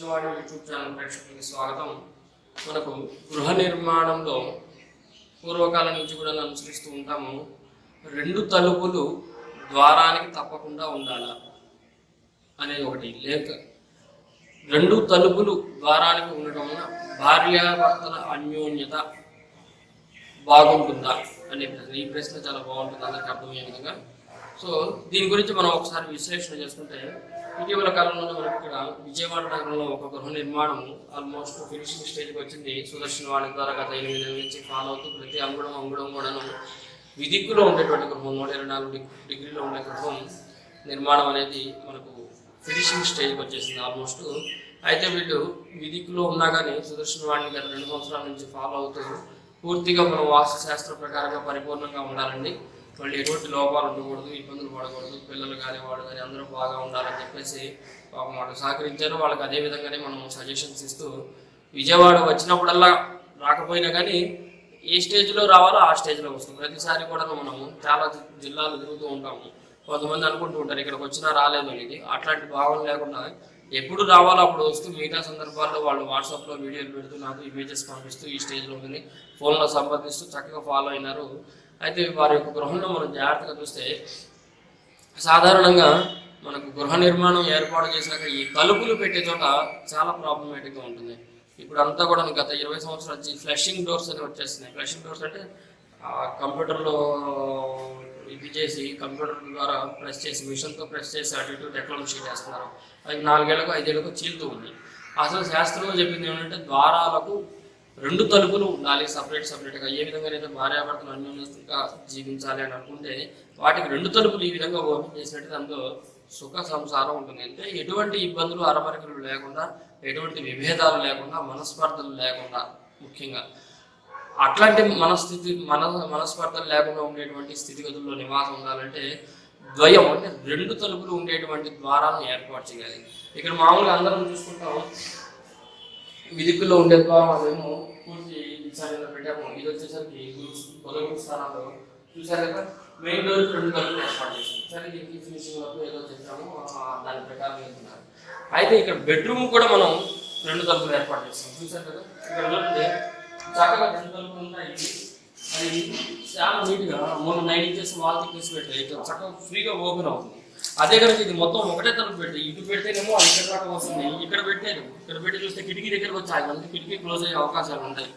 Sudarshanavani YouTube channel ప్రేక్షకులకి స్వాగతం. మనకు గృహ నిర్మాణంలో పూర్వకాలం నుంచి కూడా అనుసరిస్తూ ఉంటాము. రెండు తలుపులు ద్వారానికి తప్పకుండా ఉండాలా అనేది ఒకటి. లేక రెండు తలుపులు ద్వారానికి ఉండటం వలన భార్యాభర్తల అన్యోన్యత బాగుంటుందా? అనే ప్రశ్న ఈ ప్రశ్న చాలా బాగుంటుంది. అందరికి అర్థమయ్యే విధంగా సో దీని గురించి మనం ఒకసారి విశ్లేషణ చేసుకుంటే ఇటీవల కాలంలో మనకి ఇక్కడ విజయవాడ నగరంలో ఒక గృహ నిర్మాణం ఆల్మోస్ట్ ఫినిషింగ్ స్టేజ్కి వచ్చింది. సుదర్శన వాణి ద్వారా గత ఎనిమిది నెలల నుంచి ఫాలో అవుతూ ప్రతి అంగుడం అంగుడం కూడాను విధిక్కులో ఉండేటువంటి గృహం నూట ఇరవై నాలుగు డిగ్రీలో ఉండే గృహం నిర్మాణం అనేది మనకు ఫినిషింగ్ స్టేజ్కి వచ్చేసింది ఆల్మోస్ట్ అయితే వీళ్ళు విదిక్కులో ఉన్నా కానీ సుదర్శన వాణిని గత రెండు సంవత్సరాల నుంచి ఫాలో అవుతూ పూర్తిగా మనం వాస్తు శాస్త్ర ప్రకారంగా పరిపూర్ణంగా ఉండాలండి. వాళ్ళు ఎటువంటి లోపాలు ఉండకూడదు ఇబ్బందులు పడకూడదు పిల్లలు కానీ వాడు కానీ అందరూ బాగా ఉండాలని చెప్పేసి పాపం వాళ్ళు సహకరించారు. వాళ్ళకి అదే విధంగానే మనం సజెషన్స్ ఇస్తూ విజయవాడ వచ్చినప్పుడల్లా రాకపోయినా కానీ ఏ స్టేజ్లో రావాలో ఆ స్టేజ్లో వస్తుంది ప్రతిసారి కూడా మనము చాలా జిల్లాలు తిరుగుతూ ఉంటాము. కొంతమంది అనుకుంటూ ఉంటారు ఇక్కడికి వచ్చినా రాలేదు అనేది. అట్లాంటి భావన లేకుండా ఎప్పుడు రావాలో అప్పుడు వస్తూ మిగతా సందర్భాల్లో వాళ్ళు వాట్సాప్లో వీడియోలు పెడుతూ నాకు ఇమేజెస్ పంపిస్తూ ఈ స్టేజ్లో ఉంది ఫోన్లో సంప్రదిస్తూ చక్కగా ఫాలో అయినారు. అయితే వారి యొక్క గృహంలో మనం జాగ్రత్తగా చూస్తే సాధారణంగా మనకు గృహ నిర్మాణం ఏర్పాటు చేశాక ఈ తలుపులు పెట్టే చోట చాలా ప్రాబ్లమేటిక్గా ఉంటుంది. ఇప్పుడు అంతా కూడా గత ఇరవై సంవత్సరాల నుంచి ఫ్లషింగ్ డోర్స్ అని వచ్చేస్తున్నాయి. ఫ్లషింగ్ డోర్స్ అంటే ఆ కంప్యూటర్లో ఇది చేసి కంప్యూటర్ ద్వారా ప్రెస్ చేసి మిషన్తో ప్రెస్ చేసి అటు ఇటు టెక్నాలజీ చేస్తున్నారు. వేస్తున్నారు అది నాలుగేళ్ళకు ఐదేళ్ళకు చీలుతూ ఉంది. అసలు శాస్త్రంలో చెప్పింది ఏమంటే ద్వారాలకు రెండు తలుపులు ఉండాలి సపరేట్ సపరేట్గా ఏ విధంగానైతే భార్యాభర్తలు అన్యోన్యంగా జీవించాలి అని అనుకుంటే వాటికి రెండు తలుపులు ఈ విధంగా ఓపెన్ చేసినట్టు అందులో సుఖ సంసారం ఉంటుంది. అంటే ఎటువంటి ఇబ్బందులు అరమరికలు లేకుండా ఎటువంటి విభేదాలు లేకుండా మనస్పర్ధలు లేకుండా ముఖ్యంగా. అట్లాంటి మనస్థితి మన మనస్పర్ధలు లేకుండా ఉండేటువంటి స్థితిగతుల్లో నివాసం ఉండాలంటే ద్వయం అంటే రెండు తలుపులు ఉండేటువంటి ద్వారాలను ఏర్పాటు చేయాలి. ఇక్కడ మామూలుగా అందరం చూసుకుంటాం విధికుల్లో ఉండే ద్వారం పూర్తి ఈశాన్యంలో పెట్టాము. ఇది వచ్చేసరికి పొదగు స్థానాల్లో చూసారు కదా మెయిన్ డోర్ రెండు తలుపులు ఏర్పాటు చేసాం సరే దీనికి ఫినిషింగ్ వరకు ఏదో చెప్పాము దాని ప్రకారం వెళ్తున్నారు అయితే ఇక్కడ బెడ్రూమ్ కూడా మనం రెండు తలుపులు ఏర్పాటు చేస్తాం చూసారు కదా ఇక్కడ చూడండి చక్కగా రెండు తలుపులు ఉన్నాయి అది చాలా నీట్గా మొన్న నైన్ ఇంచెస్ వాల్ థిక్నెస్ పెట్టాయి ఇక్కడ చక్కగా ఫ్రీగా ఓపెన్ అవుతుంది. అదే కనుక ఇది మొత్తం ఒకటే తలుపు పెట్టి ఇటు పెడితేనేమో అది ఇక్కడ దాకా వస్తుంది ఇక్కడ పెట్టారు ఇక్కడ పెట్టి చూస్తే కిటికీ దగ్గరకు వచ్చి ఆగి కిటికీ క్లోజ్ అయ్యే అవకాశాలు ఉంటాయి.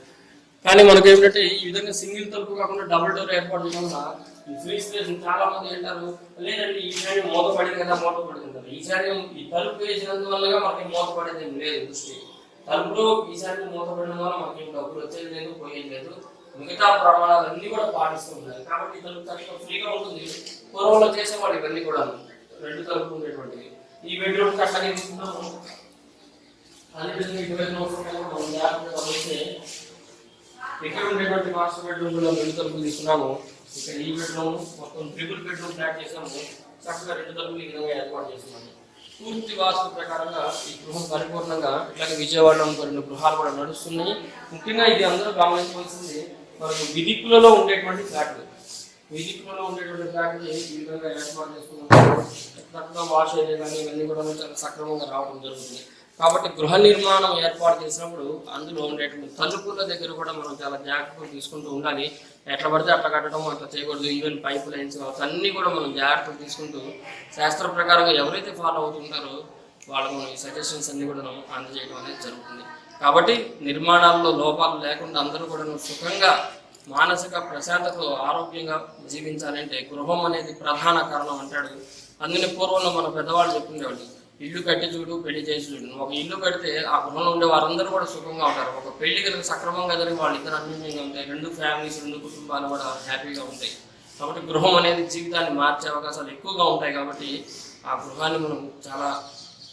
కానీ మనకి ఏంటంటే ఈ విధంగా సింగిల్ తలుపు కాకుండా డబుల్ డోర్ ఏర్పాటు చేయడం వల్ల ఈ ఫ్రీ స్పేస్ చాలా మంది ఏంటారు? లేదండి ఈ సైడ్ మూత పడింది కదా మూత పడుతుంటారు ఈ సైడ్ ఈ తలుపు వేసినందువల్లగా మనకి మూత పడేది ఏం లేదు దృష్టి. తలుపులో ఈ సైడ్ మూత పడడం వల్ల మనకి డబ్బులు వచ్చేది లేదు పోయేది లేదు. మిగతా ప్రమాణాలన్నీ కూడా పాటిస్తూ కాబట్టి ఈ తలుపు చక్కగా ఫ్రీగా ఉంటుంది. పూర్వంలో చేసేవాడు ఇవన్నీ కూడా రెండు తలుపులు ఉండేటువంటి ఈ బెడ్రూమ్ అట్లాగే తీసుకుంటాము అదేవిధంగా ఇటువైపు మనం జాగ్రత్తగా గమనిస్తే ఇక్కడ ఉండేటువంటి మాస్టర్ బెడ్రూమ్లో రెండు తలుపులు తీసుకున్నాము ఇక్కడ ఈ బెడ్రూమ్ మొత్తం ట్రిపుల్ బెడ్రూమ్ ఫ్లాట్ చేసాము చక్కగా రెండు తలుపులు ఈ విధంగా ఏర్పాటు చేస్తున్నాము పూర్తి వాస్తు ప్రకారంగా ఈ గృహం పరిపూర్ణంగా ఇట్లాగే విజయవాడలో ఇంకో రెండు గృహాలు కూడా నడుస్తున్నాయి. ముఖ్యంగా ఇది అందరూ గమనించవలసింది మనకు విధికులలో ఉండేటువంటి ఫ్లాట్లు విధికులలో ఉండేటువంటి ఫ్లాట్లు ఈ విధంగా ఏర్పాటు చేసుకున్నాము చక్కగా వాష్ ఏరియా కానీ ఇవన్నీ కూడా చాలా సక్రమంగా రావడం జరుగుతుంది. కాబట్టి గృహ నిర్మాణం ఏర్పాటు చేసినప్పుడు అందులో ఉండేటువంటి తలుపుల దగ్గర కూడా మనం చాలా జాగ్రత్తగా తీసుకుంటూ ఉండాలి. ఎట్లా పడితే అట్లా కట్టడం అట్లా చేయకూడదు. ఈవెన్ పైప్ లైన్స్ కావచ్చు అన్నీ కూడా మనం జాగ్రత్తగా తీసుకుంటూ శాస్త్ర ప్రకారంగా ఎవరైతే ఫాలో అవుతుంటారో వాళ్ళకు మనం ఈ సజెషన్స్ అన్నీ కూడా మనం అందజేయడం అనేది జరుగుతుంది. కాబట్టి నిర్మాణాల్లో లోపాలు లేకుండా అందరూ కూడా సుఖంగా మానసిక ప్రశాంతతో ఆరోగ్యంగా జీవించాలంటే గృహం అనేది ప్రధాన కారణం అంటాడు. అందుకని పూర్వంలో మన పెద్దవాళ్ళు చెప్పుండేవాళ్ళు ఇల్లు కట్టి చూడు పెళ్ళి చేసి చూడు. ఒక ఇల్లు కడితే ఆ గృహంలో ఉండే వారందరూ కూడా సుఖంగా ఉంటారు. ఒక పెళ్ళి కనుక సక్రమంగా జరిగి వాళ్ళిద్దరు అన్యోన్యంగా ఉంటాయి. రెండు ఫ్యామిలీస్ రెండు కుటుంబాలు కూడా హ్యాపీగా ఉంటాయి. కాబట్టి గృహం అనేది జీవితాన్ని మార్చే అవకాశాలు ఎక్కువగా ఉంటాయి కాబట్టి ఆ గృహాన్ని మనం చాలా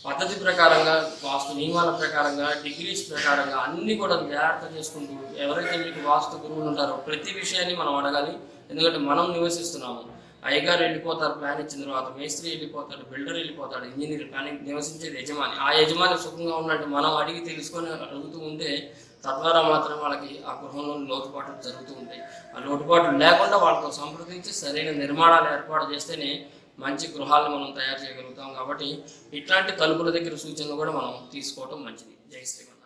పద్ధతి ప్రకారంగా వాస్తు నియమాల ప్రకారంగా డిగ్రీస్ ప్రకారంగా అన్ని కూడా జాగ్రత్త చేసుకుంటూ ఎవరైతే మీకు వాస్తు గురువులు ఉంటారో ప్రతి విషయాన్ని మనం అడగాలి. ఎందుకంటే మనం నివసిస్తున్నాము. అయ్యగారు వెళ్ళిపోతారు ప్లాన్ ఇచ్చిన తర్వాత మేస్త్రి వెళ్ళిపోతాడు బిల్డర్ వెళ్ళిపోతాడు ఇంజనీర్ కానీ నివసించేది యజమాని. ఆ యజమాని సుఖంగా ఉన్నట్టు మనం అడిగి తెలుసుకొని అడుగుతూ ఉంటే తద్వారా మాత్రం వాళ్ళకి ఆ గృహంలోని లోటుపాట్లు జరుగుతూ ఉంటాయి. ఆ లోటుపాట్లు లేకుండా వాళ్ళతో సంప్రదించి సరైన నిర్మాణాలు ఏర్పాటు చేస్తేనే మంచి గృహాలను మనం తయారు చేయగలుగుతాం కాబట్టి ఇట్లాంటి తలుపుల దగ్గర సూచనలు కూడా మనం తీసుకోవటం మంచిది. జై శ్రీమన్